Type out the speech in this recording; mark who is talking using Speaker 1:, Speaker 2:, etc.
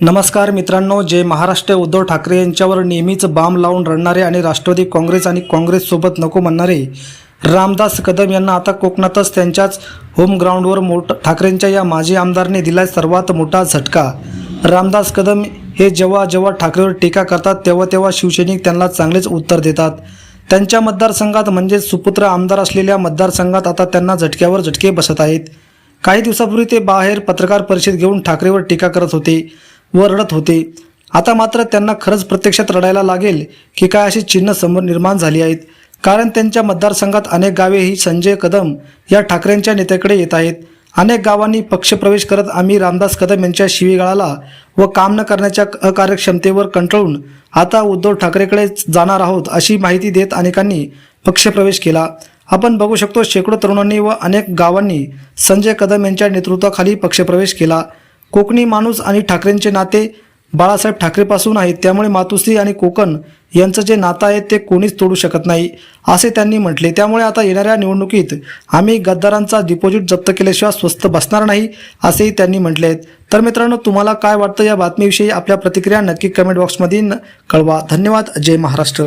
Speaker 1: नमस्कार मित्रांनो जे महाराष्ट्र. उद्धव ठाकरे यांच्यावर नेहमीच बाम लावून रडणारे आणि राष्ट्रवादी काँग्रेस आणि काँग्रेससोबत नको म्हणणारे रामदास कदम यांना आता कोकणातच त्यांच्याच होम ग्राउंडवर मोठ ठाकरेंच्या या माजी आमदारने दिलाय सर्वात मोठा झटका. रामदास कदम हे जेव्हा जेव्हा ठाकरेवर टीका करतात तेव्हा तेव्हा शिवसैनिक त्यांना चांगलेच उत्तर देतात. त्यांच्या मतदारसंघात म्हणजे सुपुत्र आमदार असलेल्या मतदारसंघात आता त्यांना झटक्यावर झटके बसत आहेत. काही दिवसापूर्वी ते बाहेर पत्रकार परिषद घेऊन ठाकरेवर टीका करत होते. व रडत होते. आता मात्र त्यांना खरंच प्रत्यक्षात रडायला लागेल की काय अशी चिन्ह समोर निर्माण झाली आहेत. कारण त्यांच्या मतदारसंघात अनेक गावे ही संजय कदम या ठाकरेंच्या नेत्याकडे येत आहेत. अनेक गावांनी पक्षप्रवेश करत आम्ही रामदास कदम यांच्या शिवीगाळाला व काम न करण्याच्या अकार्यक्षमतेवर कंटाळून आता उद्धव ठाकरेकडे जाणार आहोत अशी माहिती देत अनेकांनी पक्षप्रवेश केला. आपण बघू शकतो शेकडो तरुणांनी व अनेक गावांनी संजय कदम यांच्या नेतृत्वाखाली पक्षप्रवेश केला. कोकणी माणूस आणि ठाकरेंचे नाते बाळासाहेब ठाकरेपासून आहेत. त्यामुळे मातुश्री आणि कोकण यांचं जे नातं आहे ते कोणीच तोडू शकत नाही असे त्यांनी म्हटले. त्यामुळे आता येणाऱ्या निवडणुकीत आम्ही गद्दारांचा डिपॉझिट जप्त केल्याशिवाय स्वस्त बसणार नाही असेही त्यांनी म्हटले आहेत. तर मित्रांनो तुम्हाला काय वाटतं या बातमीविषयी? आपल्या प्रतिक्रिया नक्की कमेंट बॉक्समध्ये न- कळवा. धन्यवाद. जय महाराष्ट्र.